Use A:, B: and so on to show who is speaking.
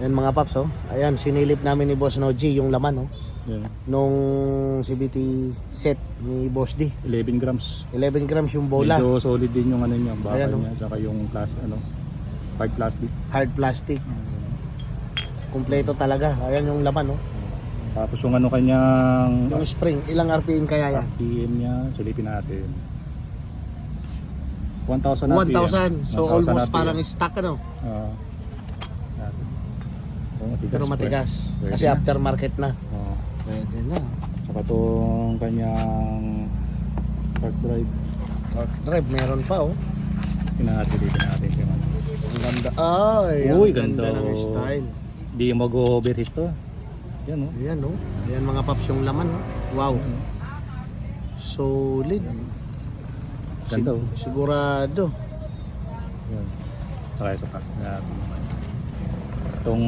A: Ayan mga paps oh. Ayan, sinilip namin ni Boss Noji yung laman oh.
B: Yan.
A: Nung CBT set ni Boss D.
B: 11 grams.
A: 11 grams yung bola.
B: Medyo solid din yung ano niya, bakal
A: Ayan, oh.
B: niya, saka yung class, ano, hard plastic.
A: Hard plastic. Kompleto talaga. Ayan yung laman oh.
B: Tapos yung ano kanyang
A: Yung spring, ilang RPM kaya yan?
B: RPM niya, silipin natin. 1,000 RPM.
A: 1,000. So
B: 1,000
A: almost
B: RPM.
A: parang stock ano.
B: Oo. Natin. Matigas
A: Pero
B: pa.
A: matigas.
B: Pwede
A: Kasi
B: na.
A: aftermarket na.
B: Oo.
A: Pwede na.
B: Saka itong kanyang park drive.
A: Torque drive, meron pa oh.
B: Pinatilipin natin yung ano.
A: Ang ganda. Ay,
B: Uy,
A: ang ganda,
B: ganda,
A: ng
B: oh.
A: style.
B: Yung mag-overheat to. Yan oh.
A: Ayan oh. Ayan mga paps yung laman oh. Wow. Solid.
B: Ganda, oh.
A: Sigurado.
B: Yan. Saka isa pa. Yan. Itong